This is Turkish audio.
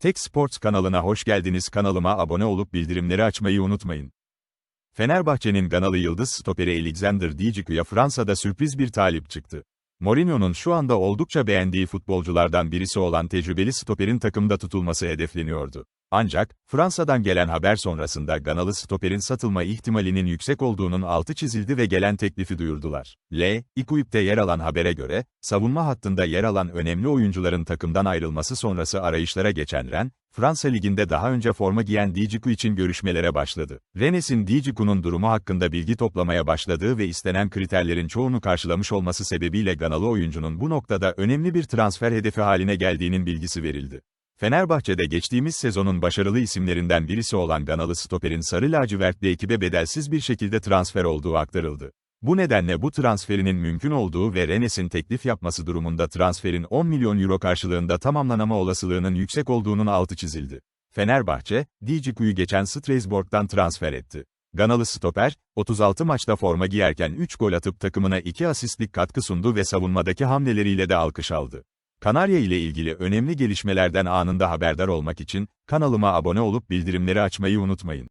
Tek Sports kanalına hoş geldiniz. Kanalıma abone olup bildirimleri açmayı unutmayın. Fenerbahçe'nin Ganalı Yıldız stoperi Alexander Dijiku'ya Fransa'da sürpriz bir talip çıktı. Mourinho'nun şu anda oldukça beğendiği futbolculardan birisi olan tecrübeli stoperin takımda tutulması hedefleniyordu. Ancak, Fransa'dan gelen haber sonrasında Ganalı stoperin satılma ihtimalinin yüksek olduğunun altı çizildi ve gelen teklifi duyurdular. L. Ikuip'te yer alan habere göre, savunma hattında yer alan önemli oyuncuların takımdan ayrılması sonrası arayışlara geçen Ren, Fransa Ligi'nde daha önce forma giyen Dijiku için görüşmelere başladı. Rennes'in Dijiku'nun durumu hakkında bilgi toplamaya başladığı ve istenen kriterlerin çoğunu karşılamış olması sebebiyle Ganalı oyuncunun bu noktada önemli bir transfer hedefi haline geldiğinin bilgisi verildi. Fenerbahçe'de geçtiğimiz sezonun başarılı isimlerinden birisi olan Ganalı stoperin Sarı Lacivertli ekibe bedelsiz bir şekilde transfer olduğu aktarıldı. Bu nedenle bu transferinin mümkün olduğu ve Rennes'in teklif yapması durumunda transferin 10 milyon euro karşılığında tamamlanama olasılığının yüksek olduğunun altı çizildi. Fenerbahçe, Dijiku'yu geçen Strasbourg'dan transfer etti. Ganalı stoper, 36 maçta forma giyerken 3 gol atıp takımına 2 asistlik katkı sundu ve savunmadaki hamleleriyle de alkış aldı. Kanarya ile ilgili önemli gelişmelerden anında haberdar olmak için, kanalıma abone olup bildirimleri açmayı unutmayın.